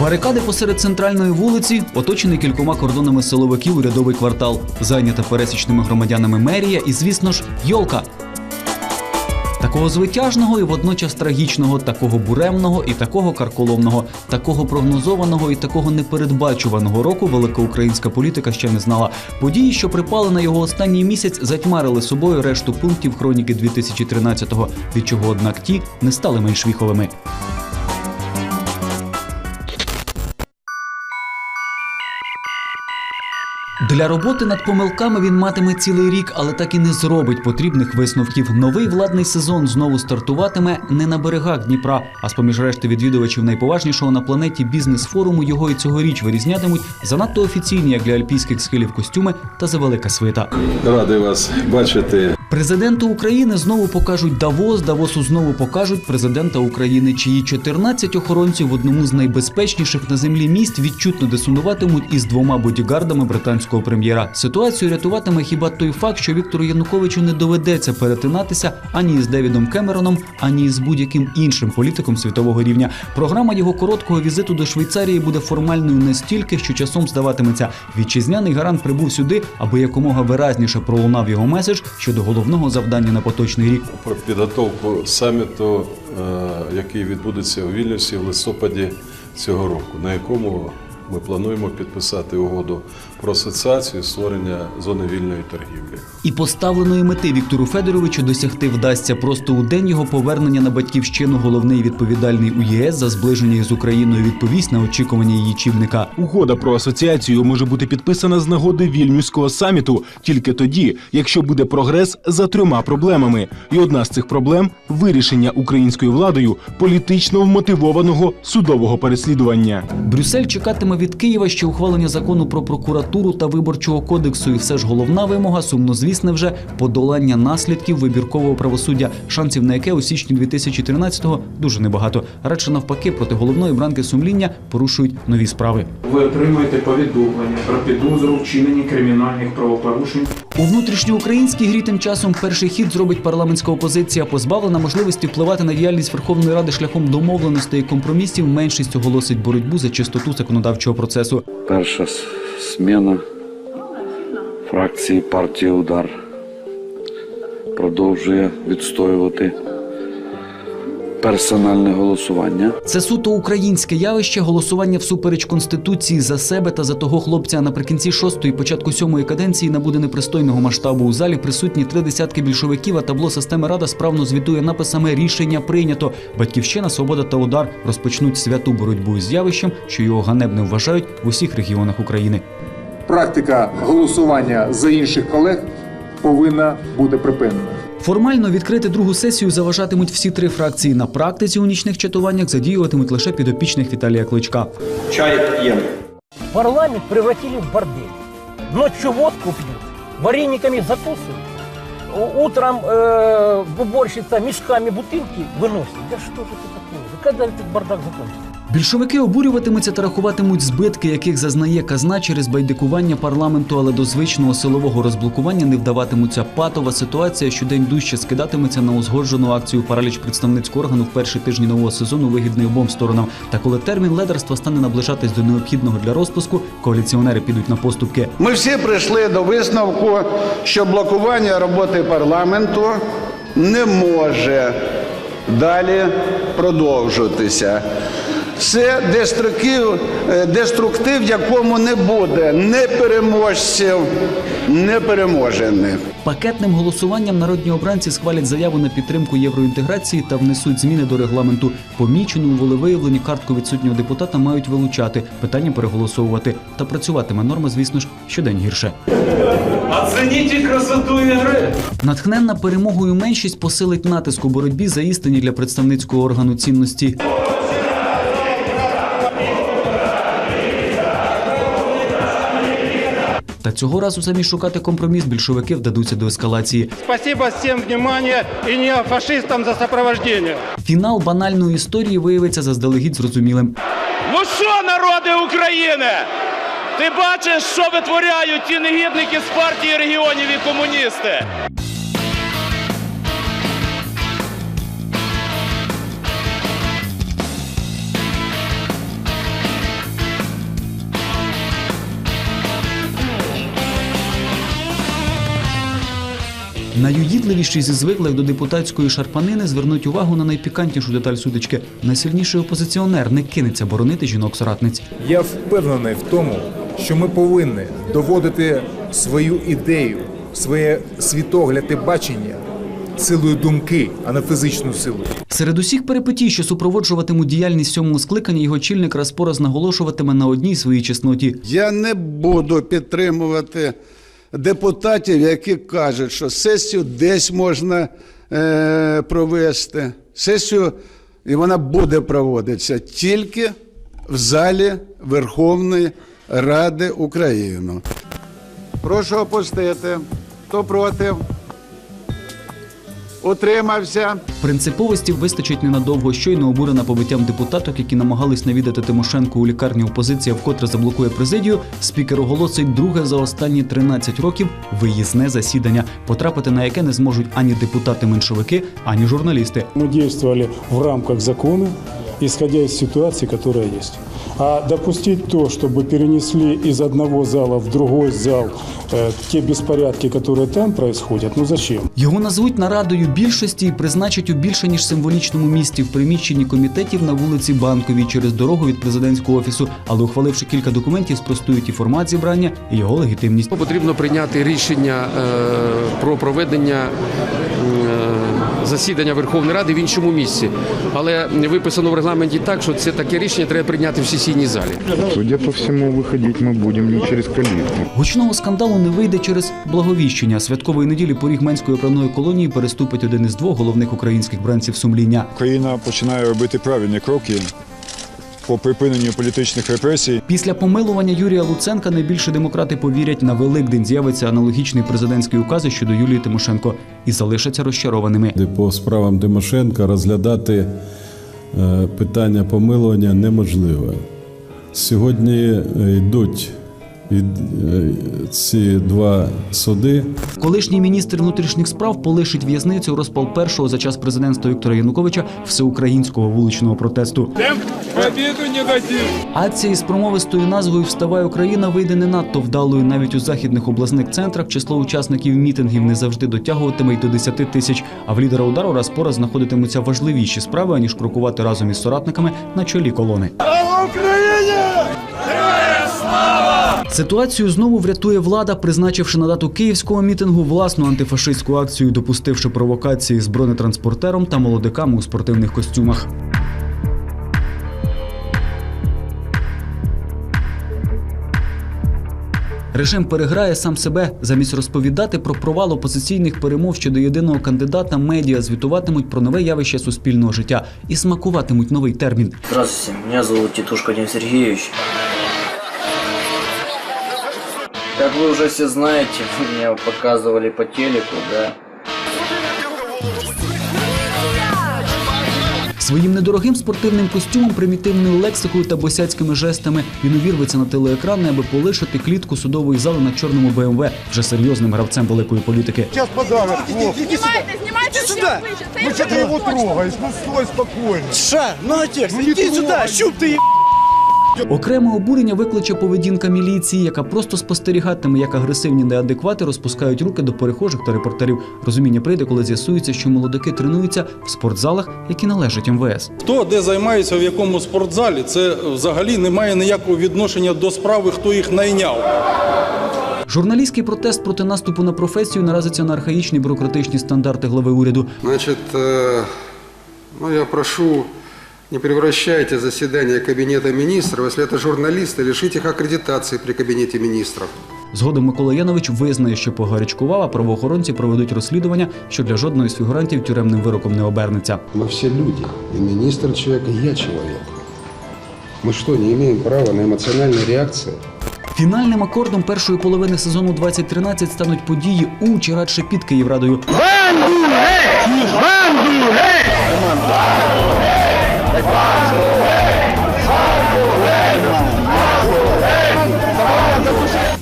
Барикади посеред центральної вулиці, оточений кількома кордонами силовиків урядовий квартал, зайнята пересічними громадянами мерія і, звісно ж, йолка. Такого звитяжного і водночас трагічного, такого буремного і такого карколомного, такого прогнозованого і такого непередбачуваного року велика українська політика ще не знала. Події, що припали на його останній місяць, затьмарили собою решту пунктів хроніки 2013-го, від чого, однак, ті не стали менш віховими. Для роботи над помилками він матиме цілий рік, але так і не зробить потрібних висновків. Новий владний сезон знову стартуватиме не на берегах Дніпра, а з поміж решти відвідувачів найповажнішого на планеті бізнес-форуму його і цьогоріч вирізнятимуть занадто офіційні, як для альпійських схилів костюми та завелика свита. Радий вас бачити. Президенту України знову покажуть Давос. Давосу знову покажуть президента України, чиї 14 охоронців в одному з найбезпечніших на землі місць відчутно десунуватимуть із двома бодігардами британського прем'єра. Ситуацію рятуватиме хіба той факт, що Віктору Януковичу не доведеться перетинатися ані із Девідом Кемероном, ані з будь-яким іншим політиком світового рівня. Програма його короткого візиту до Швейцарії буде формальною настільки, що часом здаватиметься. Вітчизняний гарант прибув сюди, аби якомога виразніше пролунав його меседж щодо головного завдання на поточний рік. Про підготовку саміту, е, який відбудеться у Вільнюсі в листопаді цього року, на якому ми плануємо підписати угоду про асоціацію створення зони вільної торгівлі. І поставленої мети Віктору Федоровичу досягти вдасться просто у день його повернення на батьківщину. Головний відповідальний у ЄС за зближення із Україною відповість на очікування її чівника. Угода про асоціацію може бути підписана з нагоди вільнюського саміту тільки тоді, якщо буде прогрес за трьома проблемами. І одна з цих проблем вирішення українською владою політично вмотивованого судового переслідування. Брюссель чекатиме від Києва ще ухвалення закону про прокуратуру та виборчого кодексу. І все ж головна вимога сумнозвісне вже подолання наслідків вибіркового правосуддя, шансів на яке у січні 2013-го дуже небагато. Радше навпаки, проти головної бранки сумління порушують нові справи. Ви отримаєте повідомлення про підозру в вчиненні кримінальних правопорушень У внутрішньоукраїнській грі тим часом перший хід зробить парламентська опозиція, позбавлена можливості впливати на діяльність Верховної Ради шляхом домовленостей і компромісів. Меншість оголосить боротьбу за чистоту законодавчого процесу. Перша смена фракції партії Удар продовжує відстоювати персональне голосування. Це суто українське явище голосування всупереч конституції за себе та за того хлопця. Наприкінці шостої, початку сьомої каденції набуде непристойного масштабу. У залі присутні три десятки більшовиків. А табло системи рада справно звітує написами рішення прийнято. Батьківщина, свобода та удар розпочнуть святу боротьбу із явищем, що його ганебним вважають в усіх регіонах України. практика голосування за інших колег повинна бути припинена. Формально відкрити другу сесію заважатимуть всі три фракції. На практиці у нічних чатуваннях задіюватимуть лише підопічних Віталія Кличка. Парламент превратили в бордель. Ночью водку пьют, варениками закусывают. У- Утром э, уборщица мешками бутылки выносит. Да что же это такое? Да Когда этот бардак закончится? Більшовики обурюватимуться та рахуватимуть збитки, яких зазнає казна через байдикування парламенту, але до звичного силового розблокування не вдаватимуться. Патова ситуація щодень дужче скидатиметься на узгоджену акцію параліч представницького органу в перші тижні нового сезону вигідний обом сторонам. Та коли термін ледерства стане наближатись до необхідного для розпуску, коаліціонери підуть на поступки. Ми всі прийшли до висновку, що блокування роботи парламенту не може далі продовжуватися. Це деструктив, е, деструктив, якому не буде не переможців, не переможених. Пакетним голосуванням народні обранці схвалять заяву на підтримку євроінтеграції та внесуть зміни до регламенту. Помічену у волевиявленні картку відсутнього депутата мають вилучати, питання переголосовувати. Та працюватиме норма, звісно ж, щодень гірше. Оцініть красоту ігри! Натхненна перемогою меншість посилить натиск у боротьбі за істині для представницького органу цінності. Та цього разу самі шукати компроміс більшовики вдадуться до ескалації. Спасибо всем і и неофашистам за сопровождення. Фінал банальної історії виявиться заздалегідь зрозумілим. Ну що, народи України? Ти бачиш, що витворяють ті негідники з партії регіонів і комуністи? Найуїдливіші зі звиклих до депутатської шарпанини звернуть увагу на найпікантнішу деталь сутички. Найсильніший опозиціонер не кинеться боронити жінок-соратниць. Я впевнений в тому, що ми повинні доводити свою ідею, своє світогляд і бачення силою думки, а не фізичною силою. Серед усіх перипетій, що супроводжуватимуть діяльність сьомого скликання, його чільник раз по раз наголошуватиме на одній своїй чесноті. Я не буду підтримувати депутатів, які кажуть, що сесію десь можна е, провести. Сесію, і вона буде проводитися тільки в залі Верховної Ради України. Прошу опустити. Хто проти? Утримався. Принциповості вистачить ненадовго. Щойно обурена побиттям депутаток, які намагались навідати Тимошенко у лікарні опозиція, вкотре заблокує президію. Спікер оголосить друге за останні 13 років виїзне засідання, потрапити на яке не зможуть ані депутати-меншовики, ані журналісти. Ми діяли в рамках закона, исходя из ситуации, которая есть. А допустить то, чтобы перенесли из одного зала в другой зал э, те беспорядки, которые там происходят, ну зачем? Його назвуть нарадою більшості і призначать у більше ніж символічному місті в приміщенні комітетів на вулиці Банковій через дорогу від президентського офісу. Але ухваливши кілька документів, спростують і формат зібрання, і його легітимність. Потрібно прийняти рішення е, про проведення е, засідання Верховної Ради в іншому місці. Але виписано в регламенті так, що це таке рішення треба прийняти в сесійній залі. Судя по всьому, виходити ми будемо не через калітку. Гучного скандалу не вийде через благовіщення. Святкової неділі поріг Менської правної колонії переступить один із двох головних українських бранців сумління. Україна починає робити правильні кроки по припиненню політичних репресій. Після помилування Юрія Луценка найбільше демократи повірять на Великдень з'явиться аналогічний президентський указ щодо Юлії Тимошенко і залишаться розчарованими. По справам Тимошенка розглядати е, питання помилування неможливо. Сьогодні е, йдуть від, е, ці два суди. Колишній міністр внутрішніх справ полишить в'язницю розпал першого за час президентства Віктора Януковича всеукраїнського вуличного протесту. Акція із промовистою назвою Вставай Україна вийде не надто вдалою навіть у західних обласних центрах. Число учасників мітингів не завжди дотягуватиме й до 10 тисяч. А в лідера удару раз по раз знаходитимуться важливіші справи аніж крокувати разом із соратниками на чолі колони. Ситуацію знову врятує влада, призначивши на дату київського мітингу власну антифашистську акцію, допустивши провокації з бронетранспортером та молодиками у спортивних костюмах. Режим переграє сам себе замість розповідати про провал опозиційних перемов щодо єдиного кандидата. Медіа звітуватимуть про нове явище суспільного життя і смакуватимуть новий термін. Здравствуйте, меня зовут Титушка Вадим Сергеевич. Как вы уже все знаете, меня показывали по телеку, да. Своїм недорогим спортивним костюмом, примітивною лексикою та босяцькими жестами він увірветься на телеекрани, аби полишити клітку судової зали на чорному БМВ вже серйозним гравцем великої політики. Сейчас подарок. Знімайте, знімайте сюди. Ну что ты его трогаешь? Ну стой спокойно. Ша, ну отець, іди сюди, щуп ти Окреме обурення викличе поведінка міліції, яка просто спостерігатиме, як агресивні неадеквати розпускають руки до перехожих та репортерів. Розуміння прийде, коли з'ясується, що молодики тренуються в спортзалах, які належать МВС. Хто де займається в якому спортзалі, це взагалі не має ніякого відношення до справи, хто їх найняв. Журналістський протест проти наступу на професію наразиться на архаїчні бюрократичні стандарти глави уряду. Значит, э, ну я прошу, не превращайте заседание Кабинета министров, если это журналисты, лишите их аккредитации при Кабинете министров. Згодом Микола Янович визнає, що погарячкував, а правоохоронці проведуть розслідування, що для жодної з фігурантів тюремним вироком не обернеться. Мы все люди, и министр человек, и я человек. Мы что, не имеем права на эмоциональные реакции? Фінальним акордом першої половини сезону 2013 стануть події у чи радше під Київрадою.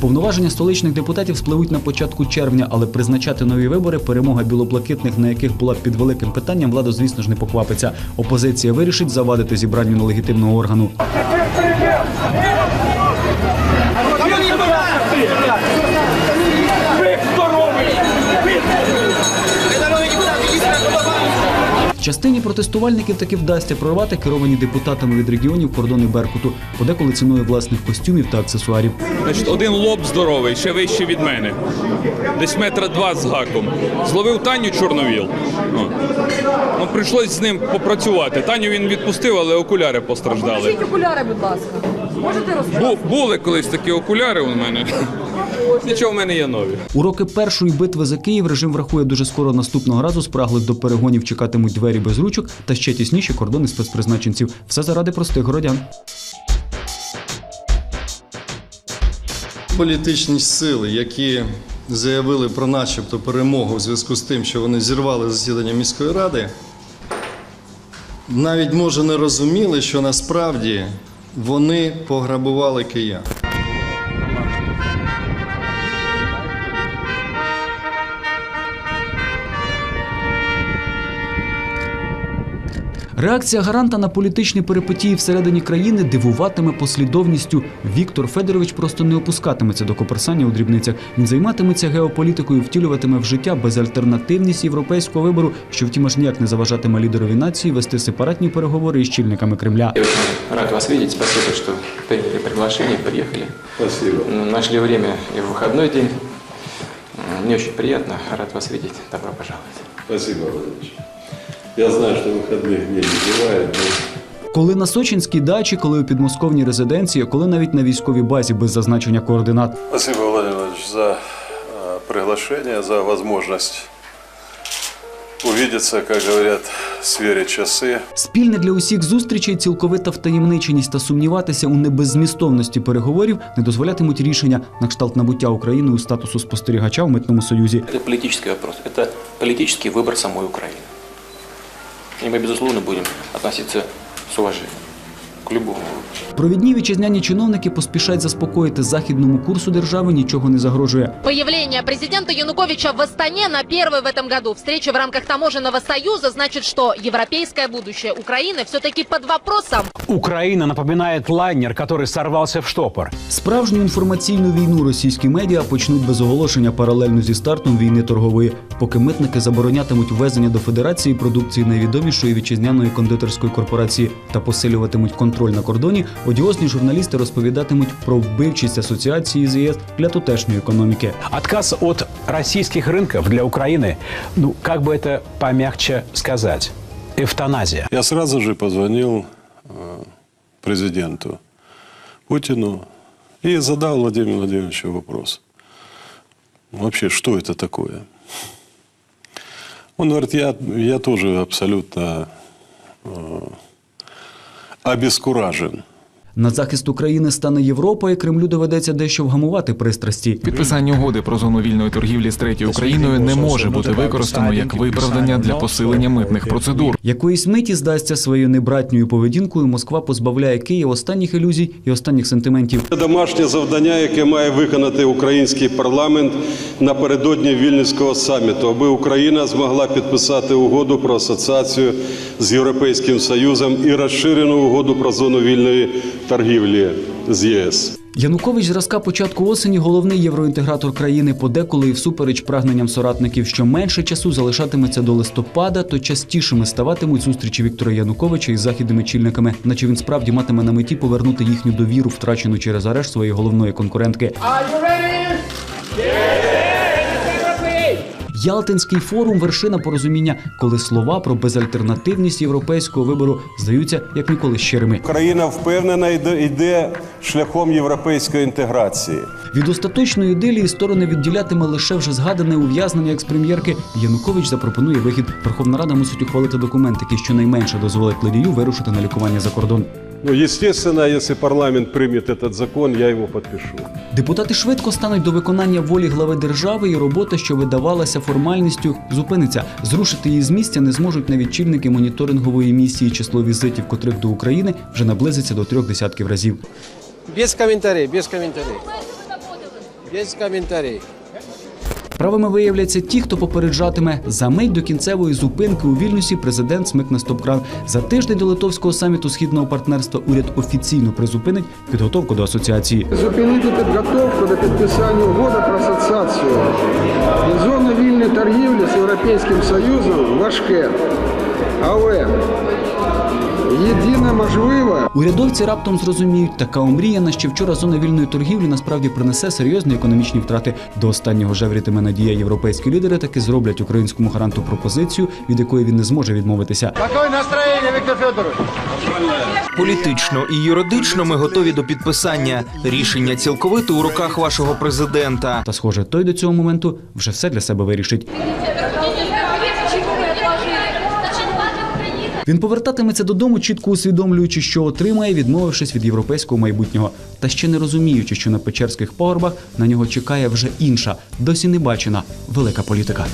Повноваження столичних депутатів спливуть на початку червня, але призначати нові вибори, перемога білоблакитних, на яких була під великим питанням, влада, звісно ж, не поквапиться. Опозиція вирішить завадити зібранню нелегітимного органу. Частині протестувальників таки вдасться прорвати керовані депутатами від регіонів кордони Беркуту, подеколи ціною власних костюмів та аксесуарів. Значить, один лоб здоровий, ще вищий від мене. Десь метра два з гаком. Зловив Таню Чорновіл. О. Ну, прийшлось з ним попрацювати. Таню він відпустив, але окуляри постраждали. Покажіть окуляри, будь ласка. Можете розказати? Бу- були колись такі окуляри у мене. Нічого в мене є нові. Уроки першої битви за Київ режим врахує дуже скоро наступного разу. Спраглих до перегонів чекатимуть двері без ручок та ще тісніші кордони спецпризначенців. Все заради простих городян. Політичні сили, які заявили про начебто перемогу в зв'язку з тим, що вони зірвали засідання міської ради, навіть може не розуміли, що насправді вони пограбували киян. Реакція гаранта на політичні перипетії всередині країни дивуватиме послідовністю. Віктор Федорович просто не опускатиметься до коперсання у дрібницях. Він займатиметься геополітикою, втілюватиме в життя безальтернативність європейського вибору, що втім аж ніяк не заважатиме лідерові нації вести сепаратні переговори із чільниками Кремля. Я очень рад вас видеть. Спасибо, что приняли приглашение, приехали. Спасибо. М, Нашли время и в выходной день. М, Мне очень приятно. Рад вас видеть. Добро пожаловать. Спасибо, Владимирович. Я знаю, что выходных дней не бывает, но Коли на сочинській дачі, коли у підмосковній резиденції, коли навіть на військовій базі без зазначення координат. Спасибо, Владимир Владимирович, за э, приглашение, за возможность увидеться, как говорят, сверить часы. Спільне для усіх зустрічей цілковита втаємниченість та сумніватися у небеззмістовності переговорів не дозволятимуть рішення на кшталт набуття Україною статусу спостерігача в митному союзі. Это политический вопрос. Это политический выбор самой Украины. И мы, безусловно, будем относиться с уважением любому выбору. Провідні вітчизняні чиновники поспішають заспокоїти західному курсу держави нічого не загрожує. Появление президента Януковича в Астане на первой в этом году встрече в рамках таможенного союза значит, что европейское будущее Украины все-таки под вопросом. Украина напоминает лайнер, который сорвался в штопор. Справжню інформаційну війну російські медіа почнуть без оголошення паралельно зі стартом війни торгової, поки митники заборонятимуть ввезення до федерації продукції найвідомішої вітчизняної кондитерської корпорації та посилюватимуть контроль на кордоні. Одіозні журналісти розповідатимуть про вбивчість асоціації з ЄС для тутешньої економіки. Отказ от российских рынков для Украины, ну, как бы это помягче сказать, эвтаназия. Я сразу же позвонил э, президенту Путину и задал Владимиру Владимировичу вопрос. Вообще, что это такое? Он говорит, я, я тоже абсолютно э, обескуражен. На захист України стане Європа, і Кремлю доведеться дещо вгамувати пристрасті. Підписання угоди про зону вільної торгівлі з третьою країною не може бути використано як виправдання для посилення митних процедур. Якоїсь миті здасться своєю небратньою поведінкою. Москва позбавляє Київ останніх ілюзій і останніх сентиментів. Це домашнє завдання, яке має виконати український парламент напередодні Вільнюського саміту, аби Україна змогла підписати угоду про асоціацію з Європейським Союзом і розширену угоду про зону вільної торгівлі з ЄС. Янукович зразка початку осені головний євроінтегратор країни подеколи і всупереч прагненням соратників, що менше часу залишатиметься до листопада, то частішими ставатимуть зустрічі Віктора Януковича із західними чільниками, наче він справді матиме на меті повернути їхню довіру, втрачену через арешт своєї головної конкурентки. Ялтинський форум вершина порозуміння, коли слова про безальтернативність європейського вибору здаються як ніколи щирими. Україна впевнена йде, шляхом європейської інтеграції. Від остаточної ідилії сторони відділятиме лише вже згадане ув'язнення експрем'єрки. Янукович запропонує вихід. Верховна Рада мусить ухвалити документ, який щонайменше дозволить ледію вирушити на лікування за кордон. Ну, естественно, если парламент примет этот закон, я его подпишу. Депутати швидко стануть до виконання волі глави держави, і робота, що видавалася формальністю, зупиниться. Зрушити її з місця не зможуть навіть чільники моніторингової місії. Число візитів, котрих до України вже наблизиться до трьох десятків разів. Без комментариев, без комментариев. Без комментариев. Правими виявляться ті, хто попереджатиме за мить до кінцевої зупинки у Вільнюсі. Президент смикне стоп-кран. За тиждень до литовського саміту східного партнерства уряд офіційно призупинить підготовку до асоціації. Зупинити підготовку до підписання угоди про асоціацію. Зона вільної торгівлі з Європейським Союзом важке. Але єдине можливе Урядовці раптом зрозуміють, така омріяна ще вчора зона вільної торгівлі насправді принесе серйозні економічні втрати. До останнього жеврітиме надія європейські лідери таки зроблять українському гаранту пропозицію, від якої він не зможе відмовитися. Какое настроєння, Віктор Федорович? Політично і юридично ми готові до підписання. Рішення цілковито у руках вашого президента. Та схоже, той до цього моменту вже все для себе вирішить. Він повертатиметься додому, чітко усвідомлюючи, що отримає, відмовившись від європейського майбутнього, та ще не розуміючи, що на печерських пагорбах на нього чекає вже інша, досі не бачена велика політика.